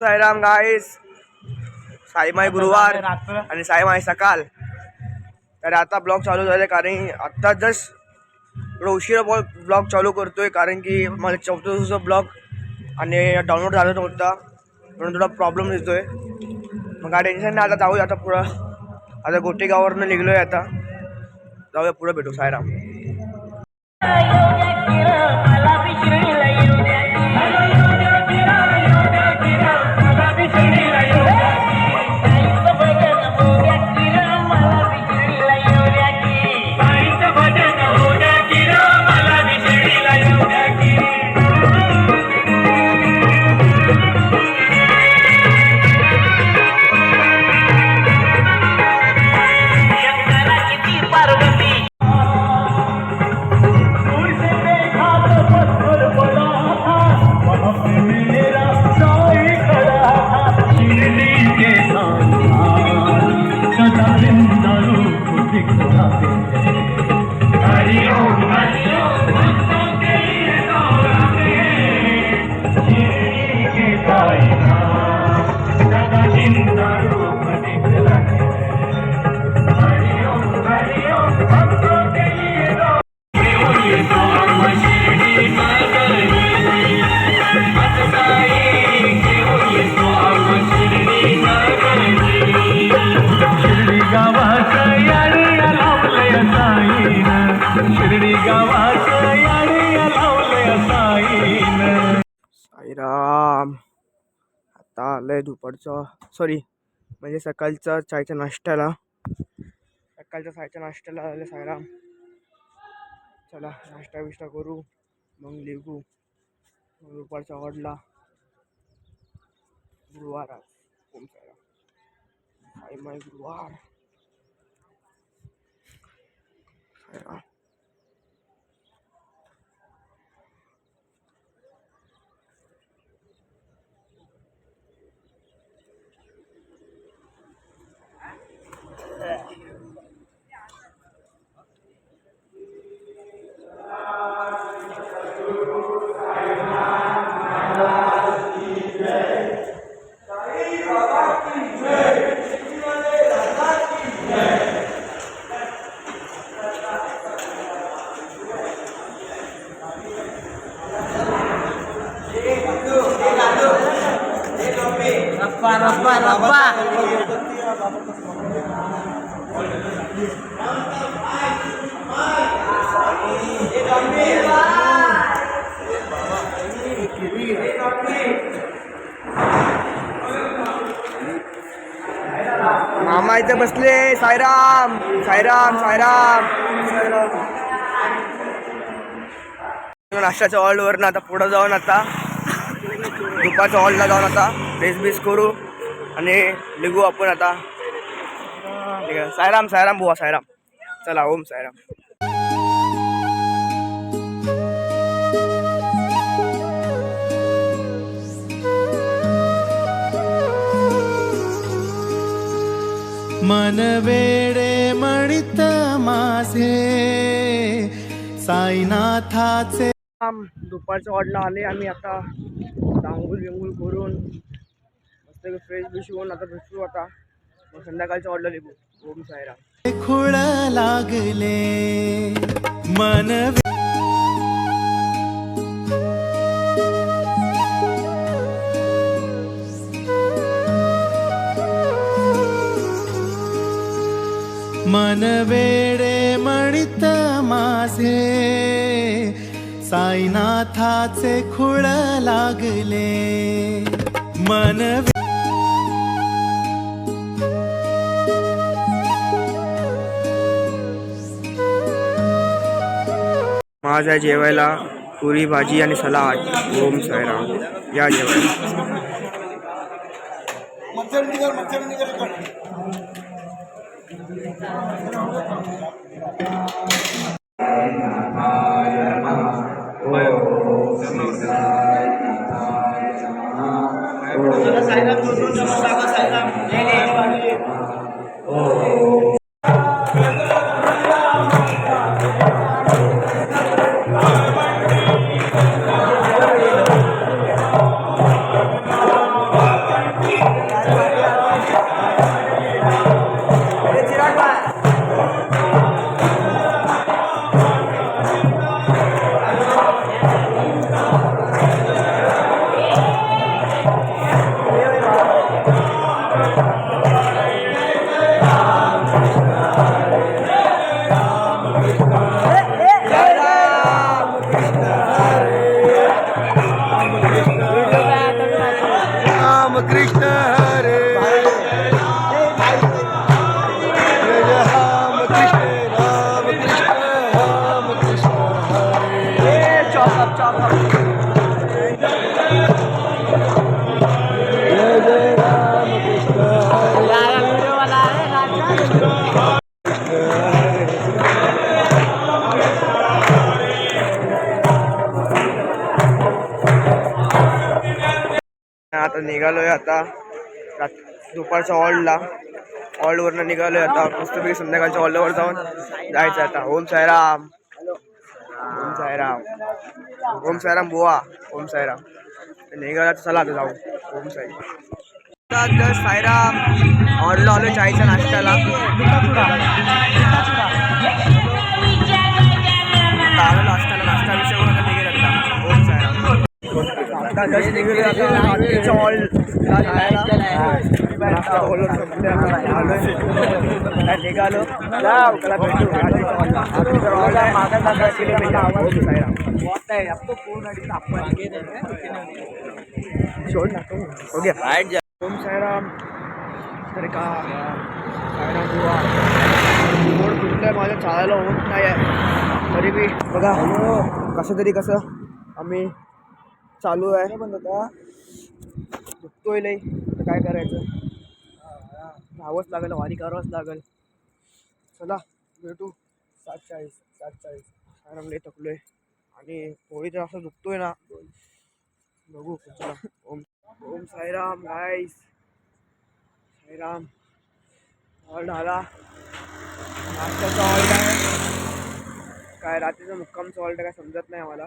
साईराम गाईस साईमाई गुरुवार आणि साईमाई सकाळ तर आता ब्लॉग चालू झाले कारण आत्ता जस्ट थोडं उशिरा ब्लॉग चालू करतोय कारण की मला चौथ्या दिवसाचा ब्लॉग आणि डाउनलोड झाला नव्हता. म्हणून थोडा प्रॉब्लेम येतोय मग काय टेन्शन नाही आता जाऊया आता पुढं. आता गोटेगाववरनं निघलोय आता. जाऊया पुढं भेटू साईराम. आता आलंय दुपारचं सॉरी म्हणजे सकाळचा चायच्या नाश्त्याला. सकाळच्या चायच्या नाश्त्याला आले सायराम चला नाश्ता बिष्टा करू. मग निघू. मग दुपारचा ऑर्डला गुरुवार आज. ओम सायराम माय गुरुवार. రబ్బా రబ్బా రబ్బా Hey, don't be मामा इथे बसले. सायराम सायराम सायराम नाश्त्याच्या हॉलवरनं आता पुढं जाऊन आता दुपारच्या हॉलला जाऊन आता बेस बीस करू आणि निघू आपण आता. ठीक आहे. बुवा सायराम चला ओम सायराम मन वेडे म्हणित माझे साईनाथाचे दुपारच्या हॉलला आले आम्ही आता दांगुल बिंगुल करून मस्त फ्रेश बिश होऊन आता भेटू आता. मग संध्याकाळच्या हॉलला निघू ओम साईराम. खुळ लागले मन मन वेडे म्हणित माझे. साईनाथाचे खुळ लागले. मन माझा जेवायला पुरी भाजी आणि सलाड ओम साईराम. या जेवायला. selesai dan selesai dan selesai dan selesai हरे जय जय आता निघालोय आता रात- दुपारच्या ऑल्डला वरनं निघालोय आता. मस्तपैकी संध्याकाळच्या हॉलवर जाऊन जायचं आता. ओम सायराम सायराम ओम सायराम बुवा. ओम सायराम निघाला तर चला आता जाऊ. ओम साई सायराम साईराम. आलो चायचा नाश्त्याला. नाश्त्याला नाश्ता विषय ओम सायराम आता जस्ट आता निघालो. ओम शोध ना तर का साईराम बुवा. गोड कुठलं माझं चालायला. होत नाही आहे तरी बी. बघा. कसं तरी कसं. आम्ही चालू आहे. दुखतोय लई तर काय करायचं? धावंच लागेल वारी करावंच लागेल. चला भेटू. सात चाळीस सात चाळीस साईराम लई थकलोय. आणि थोडी तर असं दुखतोय ना. बघू चला. ओम. ओम साईराम गाईस साईराम. हॉल आला नाश्त्याचा हॉल्ट आहे काय रात्रीचा मुक्कामचा हॉल्ट काय समजत नाही आम्हाला.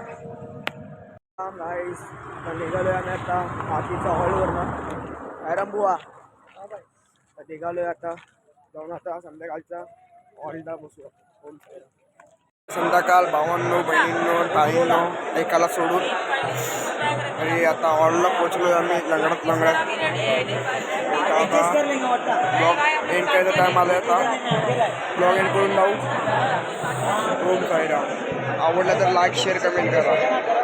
साईराम नाईस आता निघालोय आम्ही आता आरतीच्या हॉलवरनं. बुवा? आता निघालोय आता. जाऊन आता संध्याकाळच्या हॉलला बसू संध्याकाळ भावांनो बहिणींनो ताईंनो एकाला सोडून. तरी आता हॉलला पोचलोय आम्ही लंगडत लंगडत. ब्लॉग एंड करायचा टाईम आला आता. ब्लॉग एंड करून जाऊ. ओम साईराम आवडला तर लाईक शेअर कमेंट करा.